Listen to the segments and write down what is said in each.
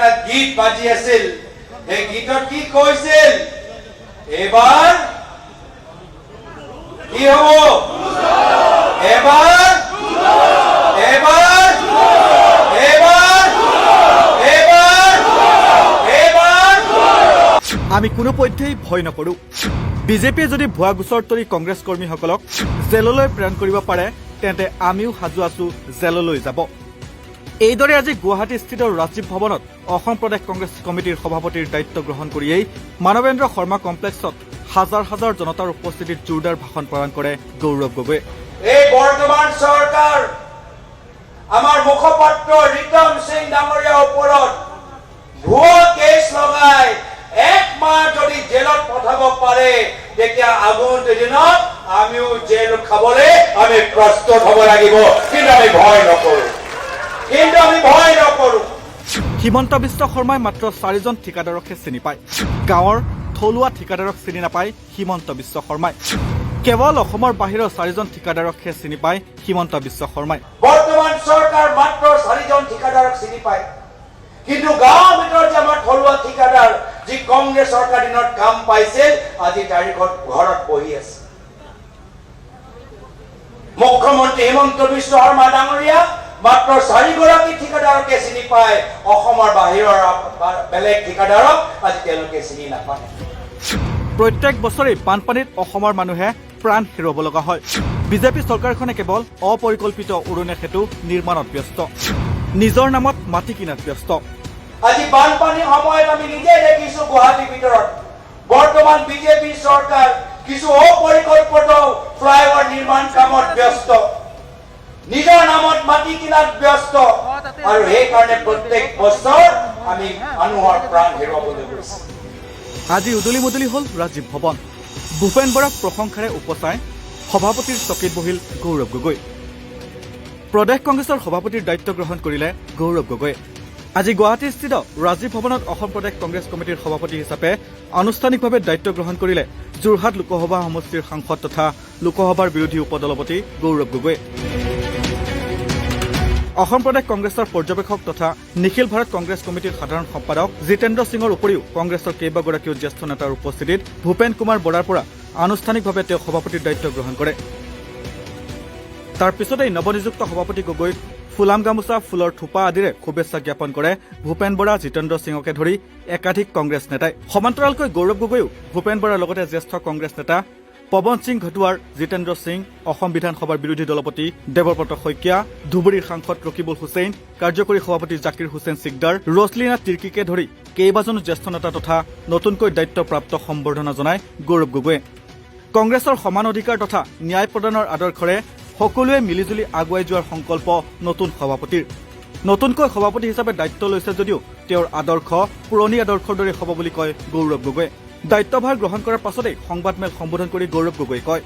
এটা গীত বাজি আছিল সেই গীতত কি কৈছিল এবাৰ কি হব? এবাৰ আমি কোনোপধ্যেই ভয় নকৰোঁ। বিজেপিয়ে যদি ভুৱা গোচৰ তৰি কংগ্ৰেছ কৰ্মীসকলক জেললৈ প্ৰেৰণ কৰিব পাৰে, তেন্তে আমিও সাজু আছো জেললৈ যাব। এইদৰে আজি গুৱাহাটীস্থিত ৰাজীৱ ভৱনত অসম প্ৰদেশ কংগ্ৰেছ কমিটিৰ সভাপতিৰ দায়িত্ব গ্ৰহণ কৰিয়েই মানৱেন্দ্ৰ শৰ্মা কমপ্লেক্সত হাজাৰ হাজাৰ জনতাৰ উপস্থিতিত জোৰদাৰ ভাষণ প্ৰদান কৰে গৌৰৱ গগৈয়ে এই বৰ্তমান চৰকাৰ আমাৰ মুখপাত্ৰ ৰিতম সিং ডাঙৰীয়াৰ ওপৰত ভুৱা কেছ লগাই এক মাহ যদি জেলত পঠাব পাৰে, তেতিয়া আগন্তুক দিনত আমিও জেল খাবলৈ আমি প্ৰস্তুত হ'ব লাগিব। কিন্তু আমি ভয় নকৰো। কিন্তু আমি ভয় নকৰো। হিমন্ত বিশ্ব শৰ্মাই মাত্ৰ চাৰিজন ঠিকাদাৰকহে চিনি পায়। গাঁৱৰ থলুৱা ঠিকাদাৰক চিনি নাপায় হিমন্ত বিশ্ব শৰ্মাই। কেৱল অসমৰ বাহিৰৰ চাৰিজন ঠিকাদাৰকহে চিনি পায় হিমন্ত বিশ্ব শৰ্মাই। বৰ্তমান চৰকাৰ মাত্ৰ চাৰিজন ঠিকাদাৰক চিনি পায়। কিন্তু গাঁৱৰ ভিতৰত যে আমাৰ থলুৱা ঠিকাদাৰ যি কংগ্ৰেছ চৰকাৰ দিনত কাম পাইছিল আজি তাৰিখত ঘৰত বহি আছে। মুখ্যমন্ত্ৰী হিমন্ত বিশ্ব শৰ্মা ডাঙৰীয়া মাত্ৰ চাৰিগৰাকী ঠিকাদাৰকে চিনি পায় অসমৰ বাহিৰৰ বেলেগ ঠিকাদাৰক আজি তেওঁলোকে চিনি নাপায়। প্ৰত্যেক বছৰেই বানপানীত অসমৰ মানুহে প্ৰাণ হেৰুৱাব লগা হয়। বিজেপি চৰকাৰখনে কেৱল অপৰিকল্পিত উৰণীয়া সেতু নিৰ্মাণত ব্যস্ত। নিজৰ নামত মাটি কিনাত ব্যস্ত। আজি বানপানীৰ সময়ত আমি নিজে দেখিছো গুৱাহাটীৰ ভিতৰত। বৰ্তমান বিজেপি চৰকাৰ কিছু অপৰিকল্পিত ফ্লাইঅভাৰ নিৰ্মাণ কামত ব্যস্ত। নিজৰ নামত মাটি কিনাত ব্যস্ত। আৰু সেইকাৰণে প্ৰত্যেক বছৰ আমি মানুহৰ প্ৰাণ হেৰুৱাবলৈ গৈছে। আজি উদলি মুদলি হ'ল ৰাজীৱ ভৱন। ভূপেন বৰাক প্ৰশংসাৰে উপচাই সভাপতিৰ চকীত বহিল গৌৰৱ গগৈ। প্ৰদেশ কংগ্ৰেছৰ সভাপতিৰ দায়িত্ব গ্ৰহণ কৰিলে গৌৰৱ গগৈয়ে আজি গুৱাহাটীস্থিত ৰাজীৱ ভৱনত অসম প্ৰদেশ কংগ্ৰেছ কমিটিৰ সভাপতি হিচাপে আনুষ্ঠানিকভাৱে দায়িত্ব গ্ৰহণ কৰিলে যোৰহাট লোকসভা সমষ্টিৰ সাংসদ তথা লোকসভাৰ বিৰোধী উপদলপতি গৌৰৱ গগৈয়ে অসম প্ৰদেশ কংগ্ৰেছৰ পৰ্যবেক্ষক তথা নিখিল ভাৰত কংগ্ৰেছ কমিটিৰ সাধাৰণ সম্পাদক জিতেন্দ্ৰ সিঙৰ উপৰিও কংগ্ৰেছৰ কেইবাগৰাকীও জ্যেষ্ঠ নেতাৰ উপস্থিতিত ভূপেন কুমাৰ বৰাৰ পৰা আনুষ্ঠানিকভাৱে তেওঁ সভাপতিৰ দায়িত্ব গ্ৰহণ কৰে। তাৰ পিছতেই নৱনিযুক্ত সভাপতি গগৈক, ফুলাম গামোচা, ফুলৰ থোপা আদিৰে শুভেচ্ছা জ্ঞাপন কৰে ভূপেন বৰা, জিতেন্দ্ৰ সিঙকে ধৰি একাধিক কংগ্ৰেছ নেতাই। সমান্তৰালকৈ গৌৰৱ গগৈও ভূপেন বৰাৰ লগতে জ্যেষ্ঠ কংগ্ৰেছ নেতা পৱন সিং ঘটোৱাৰ জিতেন্দ্ৰ সিং অসম বিধানসভাৰ বিৰোধী দলপতি দেৱব্ৰত শইকীয়া ধুবুৰীৰ সাংসদ ৰকিবুল হুছেইন কাৰ্যকৰী সভাপতি জাকিৰ হুছেইন সিকদাৰ ৰছলিনা তিৰ্কীকে ধৰি কেইবাজনো জ্যেষ্ঠ নেতা তথা নতুনকৈ দায়িত্বপ্ৰাপ্ত সম্বৰ্ধনা জনায় গৌৰৱ গগৈয়ে। কংগ্ৰেছৰ সমান অধিকাৰ তথা ন্যায় প্ৰদানৰ আদৰ্শৰে সকলোৱে মিলিজুলি আগুৱাই যোৱাৰ সংকল্প নতুন সভাপতিৰ। নতুনকৈ সভাপতি হিচাপে দায়িত্ব লৈছে যদিও তেওঁৰ আদৰ্শ পুৰণি আদৰ্শৰ দৰে হ'ব বুলি কয় গৌৰৱ গগৈয়ে। দায়িত্বভাৰ গ্ৰহণ কৰাৰ পাছতেই সংবাদমেল সম্বোধন কৰি গৌৰৱ গগৈয়ে কয়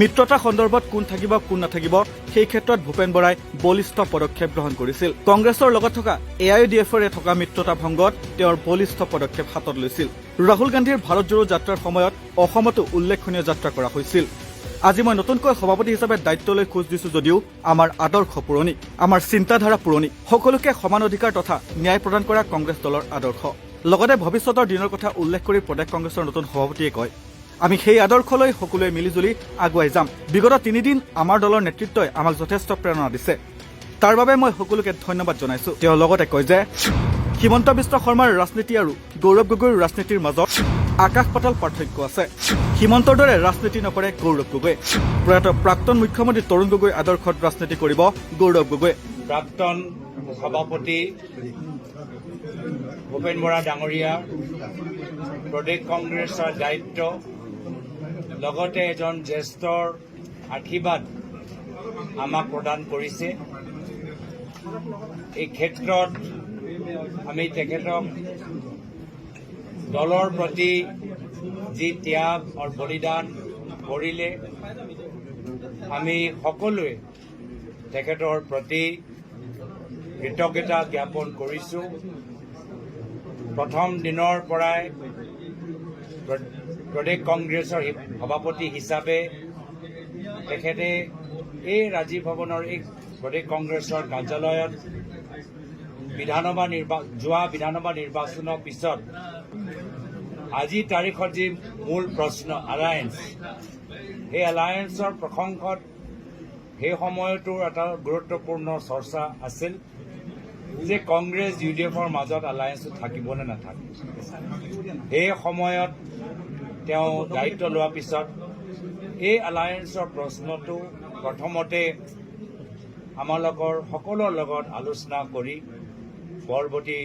মিত্ৰতা সন্দৰ্ভত কোন থাকিব কোন নাথাকিব সেই ক্ষেত্ৰত ভূপেন বৰাই বলিষ্ঠ পদক্ষেপ গ্ৰহণ কৰিছিল। কংগ্ৰেছৰ লগত থকা এ আই ডি এফৰে থকা মিত্ৰতা ভংগত তেওঁৰ বলিষ্ঠ পদক্ষেপ হাতত লৈছিল। ৰাহুল গান্ধীৰ ভাৰত জোৰো যাত্ৰাৰ সময়ত অসমতো উল্লেখনীয় যাত্ৰা কৰা হৈছিল। আজি মই নতুনকৈ সভাপতি হিচাপে দায়িত্ব লৈ খোজ দিছো যদিও আমাৰ আদৰ্শ পুৰণি আমাৰ চিন্তাধাৰা পুৰণি। সকলোকে সমান অধিকাৰ তথা ন্যায় প্ৰদান কৰা কংগ্ৰেছ দলৰ আদৰ্শ। লগতে ভৱিষ্যতৰ দিনৰ কথা উল্লেখ কৰি প্ৰদেশ কংগ্ৰেছৰ নতুন সভাপতিয়ে কয় আমি সেই আদৰ্শলৈ সকলোৱে মিলিজুলি আগুৱাই যাম। বিগত তিনিদিন আমাৰ দলৰ নেতৃত্বই আমাক যথেষ্ট প্ৰেৰণা দিছে। তাৰ বাবে মই সকলোকে ধন্যবাদ জনাইছো। তেওঁ লগতে কয় যে হিমন্ত বিশ্ব শৰ্মাৰ ৰাজনীতি আৰু গৌৰৱ গগৈৰ ৰাজনীতিৰ মাজত আকাশ পাতাল পাৰ্থক্য আছে। হিমন্তৰ দৰে ৰাজনীতি নকৰে গৌৰৱ গগৈয়ে প্ৰয়াত প্ৰাক্তন মুখ্যমন্ত্ৰী তৰুণ গগৈ আদৰ্শত ৰাজনীতি কৰিব গৌৰৱ গগৈয়ে প্ৰাক্তন সভাপতি ভূপেন বৰা ডাঙৰীয়া প্ৰদেশ কংগ্ৰেছৰ দায়িত্ব লগতে এজন জ্যেষ্ঠৰ আশীৰ্বাদ আমাক প্ৰদান কৰিছে। এই ক্ষেত্ৰত আমি তেখেতক দলৰ প্ৰতি যি ত্যাগ আৰু বলিদান কৰিলে আমি সকলোৱে তেখেতৰ প্ৰতি কৃতজ্ঞতা জ্ঞাপন কৰিছোঁ। প্ৰথম দিনৰ পৰাই প্ৰ- প্ৰদেশ কংগ্ৰেছৰ সভাপতি হিচাপে তেখেতে এই ৰাজীৱ ভৱনৰ এই প্ৰদেশ কংগ্ৰেছৰ কাৰ্যালয়ত বিধানসভা নিৰ্বা, যোৱা বিধানসভা নিৰ্বাচনৰ পিছত আজিৰ তাৰিখত যি মূল প্ৰশ্ন এলায়েন্স সেই এলায়েন্সৰ প্ৰসংগত সেই সময়তো এটা গুৰুত্বপূৰ্ণ চৰ্চা আছিল। যে কংগ্ৰেছ ইউ ডি এফৰ মাজত এলায়েন্সটো থাকিব নে নাথাকে। সেই সময়ত তেওঁ দায়িত্ব লোৱাৰ পিছত এই এলায়েন্সৰ প্ৰশ্নটো প্ৰথমতে আমাৰ লগৰ সকলোৰ লগত আলোচনা কৰি পৰৱৰ্তী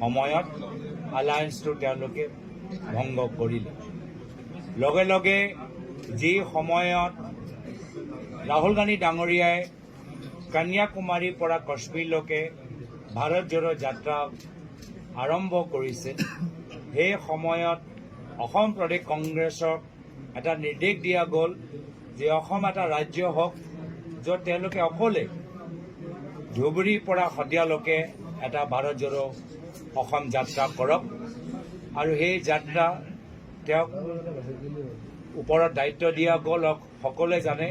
সময়ত এলায়েন্সটো তেওঁলোকে ভংগ কৰিলে। লগে লগে যি সময়ত ৰাহুল গান্ধী ডাঙৰীয়াই কন্যাকুমাৰীৰ পৰা কাশ্মীৰলৈকে ভাৰত জোড়ো যাত্ৰা আৰম্ভ কৰিছিল সেই সময়ত অসম প্ৰদেশ কংগ্ৰেছক এটা নিৰ্দেশ দিয়া গ'ল যে অসম এটা ৰাজ্য হওক, য'ত তেওঁলোকে অকলে ধুবুৰীৰ পৰা শদিয়ালৈকে এটা ভাৰত জোড়ো অসম যাত্ৰা কৰক আৰু সেই যাত্ৰা তেওঁক ওপৰত দায়িত্ব দিয়া গ'ল। সকলোৱে জানে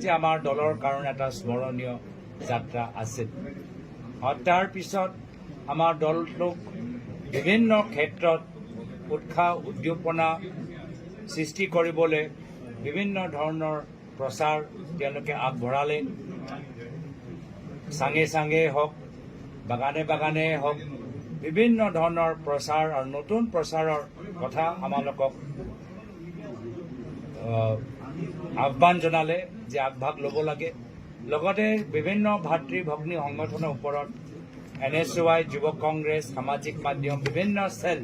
যে আমাৰ দলৰ কাৰণে এটা স্মৰণীয় যাত্ৰা আছিল তাৰ পিছত আমাৰ দলটোক বিভিন্ন ক্ষেত্ৰত উৎসাহ, উদ্দীপনা সৃষ্টি কৰিবলৈ বিভিন্ন ধৰণৰ প্ৰচাৰ তেওঁলোকে আগবঢ়ালে। চাঙে চাঙে হওক, বাগানে বাগানে হওক, বিভিন্ন ধৰণৰ প্ৰচাৰ আৰু নতুন প্ৰচাৰৰ কথা আমালোকক আহ্বান জনালে যে আগভাগ ল'ব লাগে। লগতে বিভিন্ন ভাতৃ ভগ্নী সংগঠনৰ ওপৰত এন এছ ৱাই, যুৱ কংগ্ৰেছ, সামাজিক মাধ্যম, বিভিন্ন চেল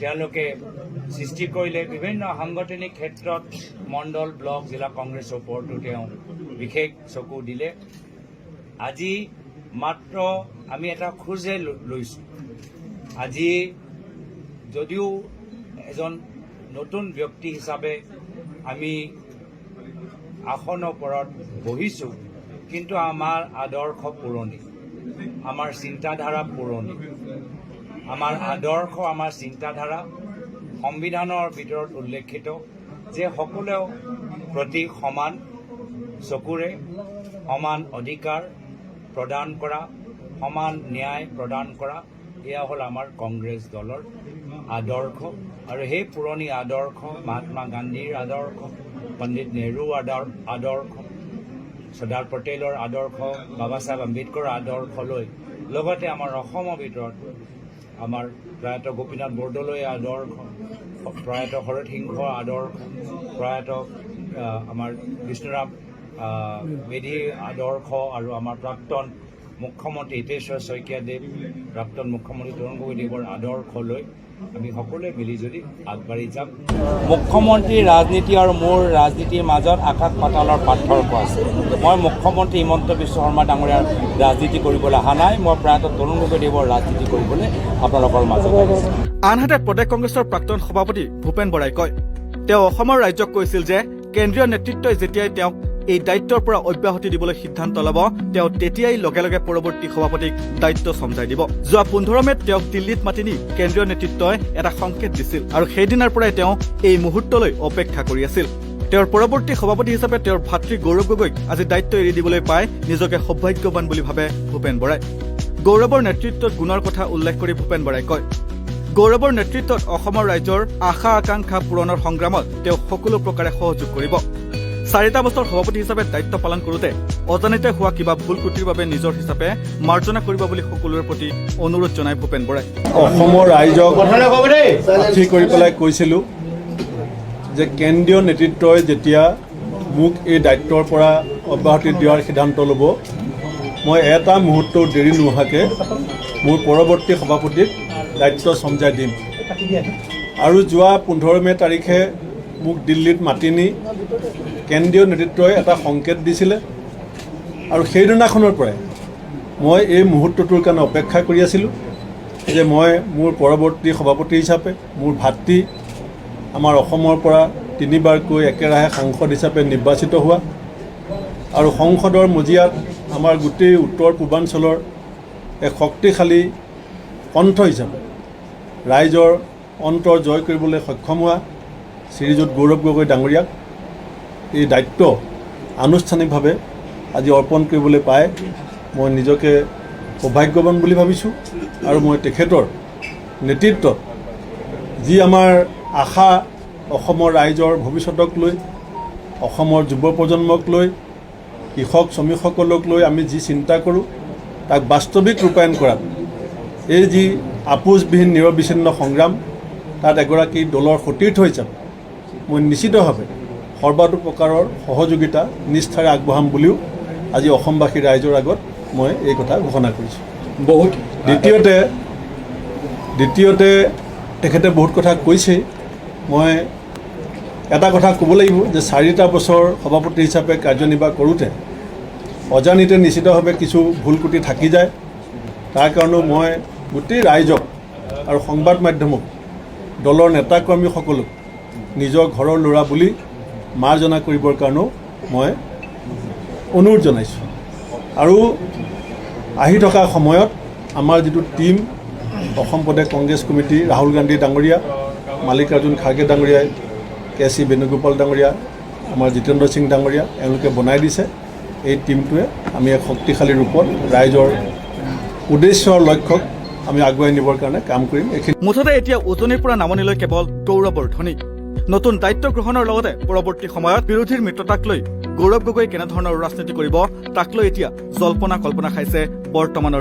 তেওঁলোকে সৃষ্টি কৰিলে। বিভিন্ন সাংগঠনিক ক্ষেত্ৰত মণ্ডল ব্লক, জিলা কংগ্ৰেছৰ ওপৰতো তেওঁ বিশেষ চকু দিলে। আজি মাত্ৰ আমি এটা খোজে লৈছোঁ। আজি যদিও এজন নতুন ব্যক্তি হিচাপে আমি আসনৰ ওপৰত বহিছোঁ কিন্তু আমাৰ আদৰ্শ পুৰণি। আমাৰ চিন্তাধাৰা পুৰণি। আমাৰ আদৰ্শ, আমাৰ চিন্তাধাৰা সংবিধানৰ ভিতৰত উল্লেখিত, যে সকলোৱে প্ৰতি সমান চকুৰে সমান অধিকাৰ প্ৰদান কৰা, সমান ন্যায় প্ৰদান কৰা, এয়া হ'ল আমাৰ কংগ্ৰেছ দলৰ আদৰ্শ। আৰু সেই পুৰণি আদৰ্শ, মহাত্মা গান্ধীৰ আদৰ্শ, পণ্ডিত আদৰ আদৰ্শ চৰ্দাৰ পটেলৰ আদৰ্শ বাবা চাহেব আম্বেদকাৰৰ আদৰ্শ লৈ লগতে আমাৰ অসমৰ ভিতৰত আমাৰ প্ৰয়াত গোপীনাথ বৰদলৈৰ আদৰ্শ প্ৰয়াত শৰৎ সিংহৰ আদৰ্শ প্ৰয়াত আমাৰ বিষ্ণুৰাম মেধিৰ আদৰ্শ আৰু আমাৰ প্ৰাক্তন মুখ্যমন্ত্ৰী হিতেশ্বৰ শইকীয়াদেৱ প্ৰাক্তন মুখ্যমন্ত্ৰী তৰুণ গগৈদেৱৰ আদৰ্শ লৈ আমি সকলোৱে মিলিজুলি আগবাঢ়ি যাম। মুখ্যমন্ত্ৰীৰ ৰাজনীতি আৰু মোৰ ৰাজনীতিৰ মাজত আকাশ পাতালৰ পাৰ্থক্য আছে। মই মুখ্যমন্ত্ৰী হিমন্ত বিশ্ব শৰ্মা ডাঙৰীয়াৰ ৰাজনীতি কৰিবলৈ অহা নাই, মই প্ৰায়ত তৰুণ গগৈদেৱৰ ৰাজনীতি কৰিবলৈ আপোনালোকৰ মাজত আনহাতে, প্ৰদেশ কংগ্ৰেছৰ প্ৰাক্তন সভাপতি ভূপেন বৰাই কয়, তেওঁ অসমৰ ৰাজ্যক কৈছিল যে কেন্দ্ৰীয় নেতৃত্বই যেতিয়াই তেওঁক এই দায়িত্বৰ পৰা অব্যাহতি দিবলৈ সিদ্ধান্ত ল'ব। তেওঁ তেতিয়াই লগে লগে পৰৱৰ্তী সভাপতিক দায়িত্ব চমজাই দিব। যোৱা পোন্ধৰ মেত তেওঁক দিল্লীত মাতি নি কেন্দ্ৰীয় নেতৃত্বই এটা সংকেত দিছিল আৰু সেইদিনাৰ পৰাই তেওঁ এই মুহূৰ্তলৈ অপেক্ষা কৰি আছিল। তেওঁৰ পৰৱৰ্তী সভাপতি হিচাপে তেওঁৰ ভাতৃ গৌৰৱ গগৈক আজি দায়িত্ব এৰি দিবলৈ পাই নিজকে সৌভাগ্যৱান বুলি ভাবে ভূপেন বৰাই। গৌৰৱৰ নেতৃত্বত গুণৰ কথা উল্লেখ কৰি ভূপেন বৰাই কয় গৌৰৱৰ নেতৃত্বত অসমৰ ৰাইজৰ আশা আকাংক্ষা পূৰণৰ সংগ্ৰামত তেওঁ সকলো প্ৰকাৰে সহযোগ কৰিব। চাৰিটা বছৰ সভাপতি হিচাপে দায়িত্ব পালন কৰোতে অজানিতে হোৱা কিবা ভুল ক্ৰুটিৰ বাবে নিজৰ হিচাপে মাৰ্জনা কৰিব বুলি সকলোৰে প্ৰতি অনুৰোধ জনায় ভূপেন বৰাই। অসমৰ ৰাইজক সাক্ষী কৰি পেলাই কৈছিলোঁ যে কেন্দ্ৰীয় নেতৃত্বই যেতিয়া মোক এই দায়িত্বৰ পৰা অব্যাহতি দিয়াৰ সিদ্ধান্ত ল'ব মই এটা মুহূৰ্তও দেৰি নোহোৱাকৈ মোৰ পৰৱৰ্তী সভাপতিক দায়িত্ব চমজাই দিম। আৰু যোৱা পোন্ধৰ মে' তাৰিখে মোক দিল্লীত মাতি নি কেন্দ্ৰীয় নেতৃত্বই এটা সংকেত দিছিলে আৰু সেইদিনাখনৰ পৰাই মই এই মুহূৰ্তটোৰ কাৰণে অপেক্ষা কৰি আছিলোঁ যে মই মোৰ পৰৱৰ্তী সভাপতি হিচাপে মোৰ ভাতৃ আমাৰ অসমৰ পৰা তিনিবাৰকৈ একেৰাহে সাংসদ হিচাপে নিৰ্বাচিত হোৱা আৰু সংসদৰ মজিয়াত আমাৰ গোটেই উত্তৰ পূৰ্বাঞ্চলৰ এক শক্তিশালী কণ্ঠ হিচাপে ৰাইজৰ অন্তৰ জয় কৰিবলৈ সক্ষম হোৱা শ্ৰীযুত গৌৰৱ গগৈ ডাঙৰীয়াক এই দায়িত্ব আনুষ্ঠানিকভাৱে আজি অৰ্পণ কৰিবলৈ পাই, মই নিজকে সৌভাগ্যৱান বুলি ভাবিছোঁ আৰু মই তেখেতৰ নেতৃত্বত যি আমাৰ আশা অসমৰ ৰাইজৰ ভৱিষ্যতক লৈ, অসমৰ যুৱ প্ৰজন্মক লৈ, কৃষক শ্ৰমিকসকলক লৈ আমি যি চিন্তা কৰোঁ, তাক বাস্তৱিক ৰূপায়ণ কৰাত, এই যি আপোচবিহীন নিৰবিচ্ছিন্ন সংগ্ৰাম, তাত এগৰাকী দলৰ সতীৰ্থ হিচাপে মই নিশ্চিতভাৱে সৰ্বাতো প্ৰকাৰৰ সহযোগিতা নিষ্ঠাৰে আগবঢ়াম বুলিও আজি অসমবাসী ৰাইজৰ আগত মই এই কথা ঘোষণা কৰিছোঁ। বহুত। দ্বিতীয়তে দ্বিতীয়তে তেখেতে বহুত কথা কৈছেই। মই এটা কথা ক'ব লাগিব যে চাৰিটা বছৰ সভাপতি হিচাপে কাৰ্যনিৰ্বাহ কৰোঁতে অজানিতে নিশ্চিতভাৱে কিছু ভুল ক্ৰুটি থাকি যায়। তাৰ কাৰণেও মই গোটেই ৰাইজক আৰু সংবাদ মাধ্যমক দলৰ নেতা কৰ্মীসকলক নিজৰ ঘৰৰ ল'ৰা বুলি মাৰ্জনা কৰিবৰ কাৰণেও মই অনুৰোধ জনাইছোঁ। আৰু আহি থকা সময়ত আমাৰ যিটো টীম, অসম প্ৰদেশ কংগ্ৰেছ কমিটি, ৰাহুল গান্ধী ডাঙৰীয়া মাল্লিকাৰ্জুন খাৰ্গে ডাঙৰীয়াই কে চি বেণুগোপাল ডাঙৰীয়া, আমাৰ জিতেন্দ্ৰ সিং ডাঙৰীয়া, এওঁলোকে বনাই দিছে। এই টীমটোৱে আমি এক শক্তিশালী ৰূপত ৰাইজৰ উদ্দেশ্য লক্ষ্যক আমি আগুৱাই নিবৰ কাৰণে কাম কৰিম। মুঠতে এতিয়া উজনিৰ পৰা নামনিলৈ কেৱল গৌৰৱৰ ধ্বনি। নতুন দায়িত্ব গ্ৰহণৰ লগতে পৰৱৰ্তী সময়ত বিৰোধীৰ মিত্ৰতাক লৈ গৌৰৱ গগৈ কেনেধৰণৰ ৰাজনীতি কৰিব, তাক লৈ এতিয়া জল্পনা কল্পনা খাইছে বৰ্তমানৰ